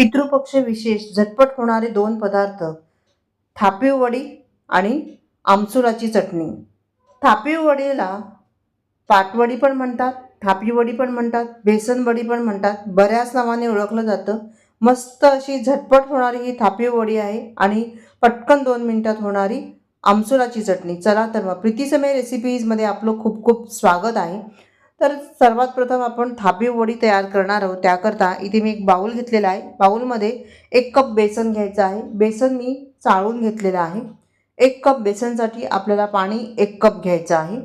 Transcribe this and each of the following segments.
पितृपक्ष विशेष झटपट होणारे दोन पदार्थ थापीव वडी आणि आमसुराची चटणी. थापीव वडीला पाटवडी पण म्हणतात थापीवडी पण म्हणतात बेसन वडी पण म्हणतात. बऱ्याच नावाने ओळखलं जातं. मस्त अशी झटपट होणारी ही थापीव वडी आहे आणि पटकन दोन मिनिटात होणारी आमसुराची चटणी. चला तर मग प्रीतीसमय रेसिपीजमध्ये आपलं खूप खूप स्वागत आहे. तर सर्वात प्रथम आपण थापीव वडी तयार करणार आहोत. त्याकरता इथे मी एक बाऊल घेतलेला आहे. बाऊलमध्ये एक कप बेसन घ्यायचं आहे. बेसन मी चाळून घेतलेलं आहे. एक कप बेसनसाठी आपल्याला पाणी एक कप घ्यायचं आहे.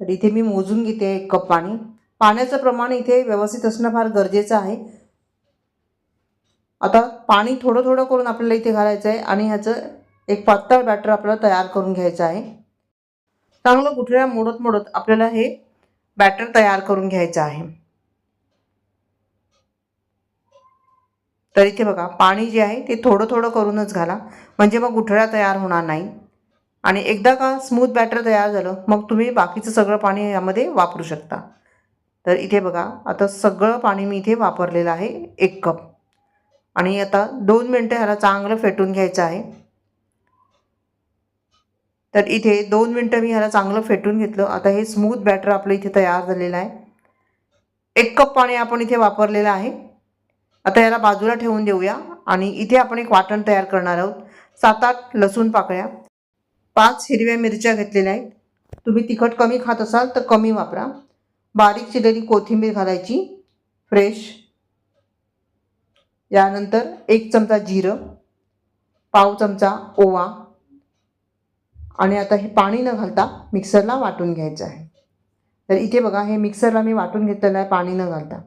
तर इथे मी मोजून घेते एक कप पाणी. पाण्याचं प्रमाण इथे व्यवस्थित असणं फार गरजेचं आहे. आता पाणी थोडं थोडं करून आपल्याला इथे घालायचं आहे आणि ह्याचं एक पातळ बॅटर आपल्याला तयार करून घ्यायचं आहे. चांगलं कुठल्या मोडत मोडत आपल्याला हे बॅटर तयार करून घ्यायचं आहे. तर इथे बघा पाणी जे आहे ते थोडं थोडं करूनच घाला. म्हणजे मग गुठळ्या तयार होणार नाही. आणि एकदा का स्मूथ बॅटर तयार झालं मग तुम्ही बाकीचं सगळं पाणी यामध्ये वापरू शकता. तर इथे बघा आता सगळं पाणी मी इथे वापरलेलं आहे एक कप. आणि आता दोन मिनटं ह्याला चांगलं फेटून घ्यायचं आहे. तर इथे दोन मिनटं मी ह्याला चांगलं फेटून घेतलं. आता हे स्मूथ बॅटर आपलं इथे तयार झालेलं आहे. एक कप पाणी आपण इथे वापरलेलं आहे. आता याला बाजूला ठेवून देऊया आणि इथे आपण एक वाटण तयार करणार आहोत. सात आठ लसूण पाकळ्या पाच हिरव्या मिरच्या घेतलेल्या आहेत. तुम्ही तिखट कमी खात असाल तर कमी वापरा. बारीक चिरलेली कोथिंबीर घालायची फ्रेश यानंतर एक चमचा जिरं पाव चमचा ओवा आणि आता हे पाणी न घालता मिक्सरला वाटून घ्यायचं आहे. तर इथे बघा हे मिक्सरला मी वाटून घेतलेलं आहे पाणी न घालता.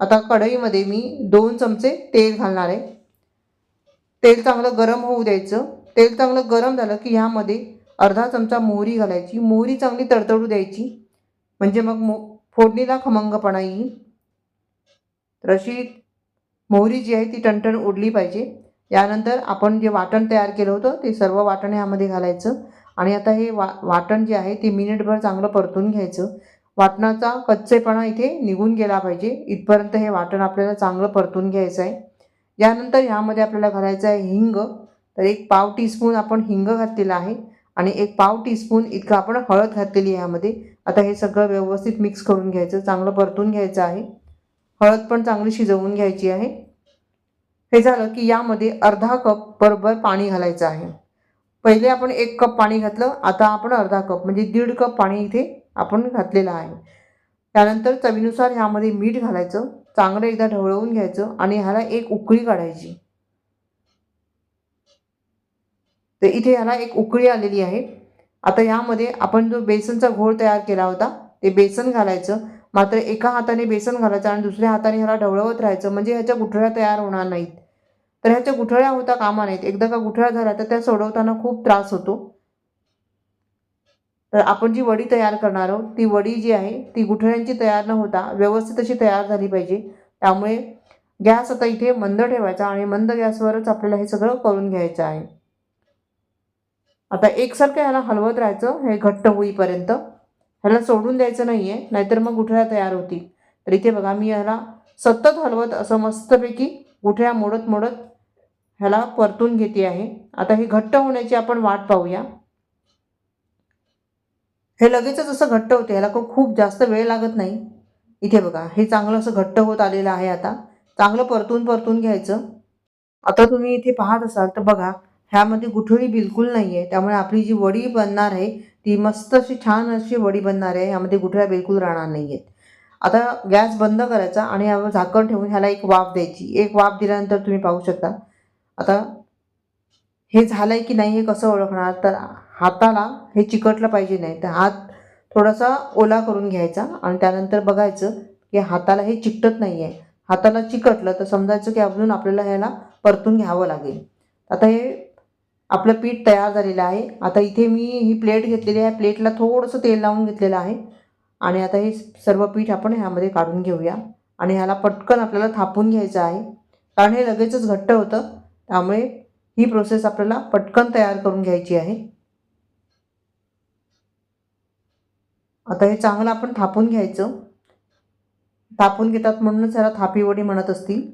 आता कढईमध्ये मी दोन चमचे तेल घालणार आहे. तेल चांगलं गरम होऊ द्यायचं. तेल चांगलं गरम झालं की ह्यामध्ये अर्धा चमचा मोहरी घालायची. मोहरी चांगली तडतडू द्यायची. म्हणजे मग मो फोडणीला खमंगपणा येईल. तर अशी मोहरी जी आहे ती टणटण उडली पाहिजे. यानंतर आपण जे वाटण तयार केलं होतं ते सर्व वाटण ह्यामध्ये घालायचं. आणि आता हे वा वाटण जे आहे ते मिनिटभर चांगलं परतून घ्यायचं. वाटणाचा कच्चेपणा इथे निघून गेला पाहिजे. इथपर्यंत हे वाटण आपल्याला चांगलं परतून घ्यायचं आहे. यानंतर ह्यामध्ये आपल्याला घालायचं आहे हिंग. तर एक पाव टीस्पून आपण हिंग घातलेला आहे आणि एक पाव टीस्पून इतकं आपण हळद घातलेली आहे ह्यामध्ये. आता हे सगळं व्यवस्थित मिक्स करून घ्यायचं चांगलं परतून घ्यायचं आहे. हळद पण चांगली शिजवून घ्यायची आहे. हे झालं की यामध्ये अर्धा कप बरोबर पाणी घालायचं आहे. पहिले आपण एक कप पाणी घातलं आता आपण अर्धा कप म्हणजे दीड कप पाणी इथे आपण घातलेलं आहे. त्यानंतर चवीनुसार ह्यामध्ये मीठ घालायचं चांगलं एकदा ढवळवून घ्यायचं आणि ह्याला एक उकळी काढायची. तर इथे ह्याला एक उकळी आलेली आहे. आता ह्यामध्ये आपण जो बेसनचा घोळ तयार केला होता ते बेसन घालायचं. मात्र एका हाताने बेसन घालायचं आणि दुसऱ्या हाताने ह्याला ढवळवत राहायचं म्हणजे ह्याच्या गुठळ्या तयार होणार नाहीत. तर ह्याच्या गुठळ्या होता कामा नाहीत एकदा का गुठळ्या झाला तर त्या सोडवताना खूप त्रास होतो. तर आपण जी वडी तयार करणार आहोत ती वडी जी आहे ती गुठळ्यांची तयार न होता व्यवस्थित अशी तयार झाली पाहिजे. त्यामुळे गॅस आता इथे मंद ठेवायचा आणि मंद गॅसवरच आपल्याला हे सगळं करून घ्यायचं आहे. आता एकसारखं ह्याला हलवत राहायचं हे घट्ट होईपर्यंत. ह्याला सोडून द्यायचं नाही आहे नाहीतर मग गुठळ्या तयार होतील. तर इथे बघा मी ह्याला सतत हलवत असं मस्तपैकी गुठळ्या मोडत मोडत ह्याला परतून घेते आहे. आता हे घट्ट होण्याची आपण वाट पाहूया. हे लगेचच असं घट्ट होते ह्याला खूप खूप जास्त वेळ लागत नाही. इथे बघा हे चांगलं असं घट्ट होत आलेलं आहे आता. चांगलं परतून परतून घ्यायचं. आता तुम्ही इथे पाहत असाल तर बघा ह्यामध्ये गुठळी बिलकुल नाही आहे त्यामुळे आपली जी वडी बनणार आहे ती मस्त अशी छान अशी वडी बनणार आहे. ह्यामध्ये गुठळ्या बिलकुल राहणार नाही आहेत आता गॅस बंद करायचा आणि झाकण ठेवून ह्याला एक वाफ द्यायची. एक वाफ दिल्यानंतर तुम्ही पाहू शकता आता हे झालं आहे की नाही हे कसं ओळखणार? तर हाताला हे चिकटलं पाहिजे नाही. तर हात थोडासा ओला करून घ्यायचा आणि त्यानंतर बघायचं की हाताला हे चिकटत नाही आहे हाताला चिकटलं तर समजायचं की अजून आपल्याला ह्याला परतून घ्यावं लागेल. आता हे आपलं पीठ तयार झालेलं आहे. आता इथे मी ही प्लेट घेतलेली आहे. प्लेटला थोडंसं तेल लावून घेतलेलं आहे. आणि आता हे सर्व पीठ आपण ह्यामध्ये काढून घेऊया. आणि ह्याला पटकन आपल्याला थापून घ्यायचं आहे. कारण हे लगेचच घट्ट होतं. त्यामुळे ही प्रोसेस आपल्याला पटकन तयार करून घ्यायची आहे. आता हे चांगलं आपण थापून घ्यायचं. थापून घेतात म्हणूनच याला थापीवडी म्हणत असतील.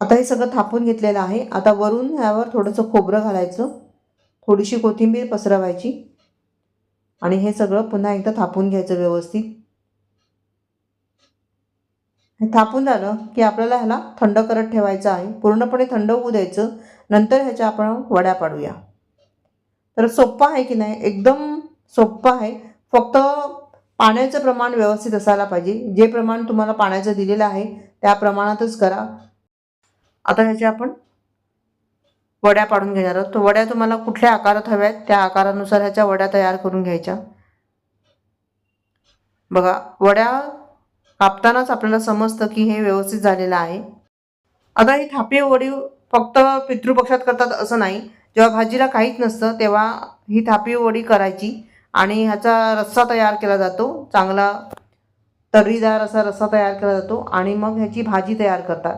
आता हे सगळं थापून घेतलेलं आहे. आता वरून ह्यावर थोडंसं खोबरं घालायचं. थोडीशी कोथिंबीर पसरवायची. आणि हे सगळं पुन्हा एकदा थापून घ्यायचं व्यवस्थित. हे थापून झालं की आपल्याला ह्याला थंड करत ठेवायचं आहे. पूर्णपणे थंड होऊ द्यायचं. नंतर ह्याच्या आपण वड्या पाडूया. तर सोप्पं आहे की नाही? एकदम सोप्पं आहे. फक्त पाण्याचं प्रमाण व्यवस्थित असायला पाहिजे. जे प्रमाण तुम्हाला पाण्याचं दिलेलं आहे त्या प्रमाणातच करा. आता ह्याच्या आपण वड्या पाडून घेणार आहोत. तर वड्या तुम्हाला कुठल्या आकारात हव्या आहेत त्या आकारानुसार ह्याच्या वड्या तयार करून घ्यायच्या. बघा वड्या कापतानाच आपल्याला समजतं की हे व्यवस्थित झालेलं आहे. आता ही थापी वडी फक्त पितृपक्षात करतात असं नाही. जेव्हा भाजीला काहीच नसतं तेव्हा ही थापी वडी करायची आणि ह्याचा रस्सा तयार केला जातो. चांगला तर्रीदार असा रस्सा तयार केला जातो आणि मग ह्याची भाजी तयार करतात.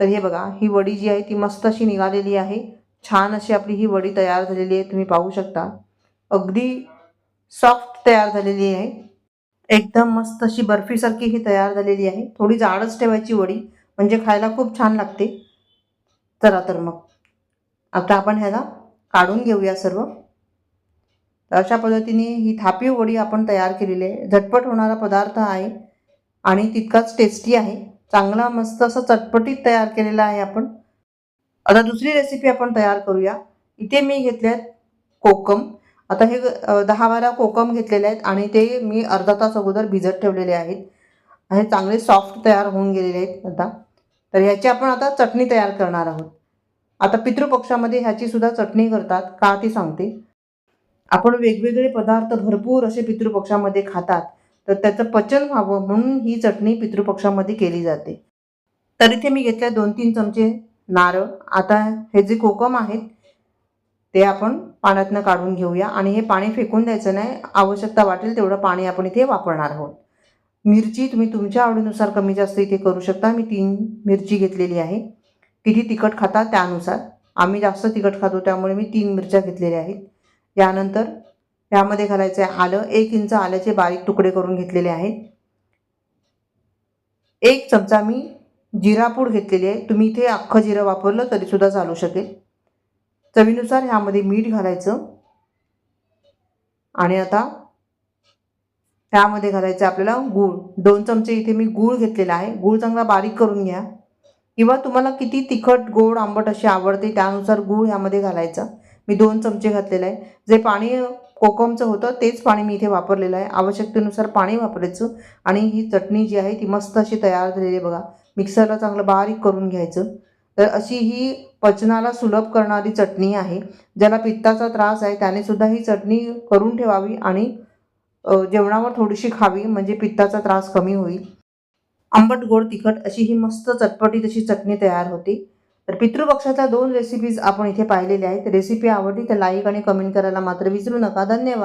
तर हे बघा ही वडी जी आहे ती मस्त अशी निघालेली आहे. छान अशी आपली ही वडी तयार झालेली आहे तुम्ही पाहू शकता. अगदी सॉफ्ट तयार झालेली आहे. एकदम मस्त अशी बर्फीसारखी ही तयार झालेली आहे. थोडी जाडच ठेवायची वडी म्हणजे खायला खूप छान लागते. चला तर मग. आता आपण ह्याला काढून घेऊया सर्व. तर अशा पद्धतीने ही थापी वडी आपण तयार केलेली आहे. झटपट होणारा पदार्थ आहे आणि तितकाच टेस्टी आहे. चांगला मस्त असं चटपटीत तयार केलेला आहे आपण. आता दुसरी रेसिपी आपण तयार करूया. इथे मी घेतल्यात कोकम. आता हे दहा बारा कोकम घेतलेले आहेत आणि ते मी अर्धा तास अगोदर भिजत ठेवलेले आहेत. हे चांगले सॉफ्ट तयार होऊन गेलेले आहेत आता. तर ह्याची आपण आता चटणी तयार करणार आहोत. आता पितृपक्षामध्ये ह्याचीसुद्धा चटणी करतात का ती सांगते. आपण वेगवेगळे पदार्थ भरपूर असे पितृपक्षामध्ये खातात तर त्याचं पचन व्हावं म्हणून ही चटणी पितृपक्षामध्ये केली जाते. तर इथे मी घेतल्या दोन तीन चमचे नारळ. आता हे जे कोकम आहेत ते आपण पाण्यातनं काढून घेऊया. आणि हे पाणी फेकून द्यायचं नाही. आवश्यकता वाटेल तेवढं पाणी आपण इथे वापरणार आहोत. मिरची तुम्ही तुमच्या आवडीनुसार कमी जास्त इथे करू शकता. मी तीन मिरची घेतलेली आहे. किती तिखट खाता त्यानुसार. आम्ही जास्त तिखट खातो त्यामुळे मी तीन मिरच्या घेतलेल्या आहेत. यानंतर यामध्ये घालायचं आहे आलं. एक इंच आल्याचे बारीक तुकडे करून घेतलेले आहेत. एक चमचा मी जिरापूड घेतलेली आहे. तुम्ही इथे अख्खं जिरं वापरलं तरीसुद्धा चालू शकेल. चवीनुसार ह्यामध्ये मीठ घालायचं. आणि आता त्यामध्ये घालायचं आपल्याला गूळ. दोन चमचे इथे मी गूळ घेतलेला आहे. गूळ चांगला बारीक करून घ्या. किंवा तुम्हाला किती तिखट गोड आंबट अशी आवडते त्यानुसार गूळ ह्यामध्ये घालायचा. मी दोन चमचे घातलेलं आहे. जे पाणी कोकमचं होतं तेच पाणी मी इथे वापरलेलं आहे. आवश्यकतेनुसार पाणी वापरायचं. आणि ही चटणी जी आहे ती मस्त अशी तयार झालेली आहे बघा. मिक्सरला चांगलं बारीक करून घ्यायचं. तर अशी ही पचनाला सुलभ करणारी चटणी आहे. ज्याला पित्ताचा त्रास आहे त्याने सुद्धा ही चटणी करून ठेवावी आणि जेवणावर थोडीशी खावी म्हणजे पित्ताचा त्रास कमी होईल. आंबट गोड तिखट अशी ही मस्त चटपटीत अशी चटणी तयार होते. तर पितृपक्षाच्या दोन रेसिपीज आपण इथे पाहिलेल्या आहेत. रेसिपी आवडली तर लाईक आणि कमेंट करायला मात्र विसरू नका. धन्यवाद.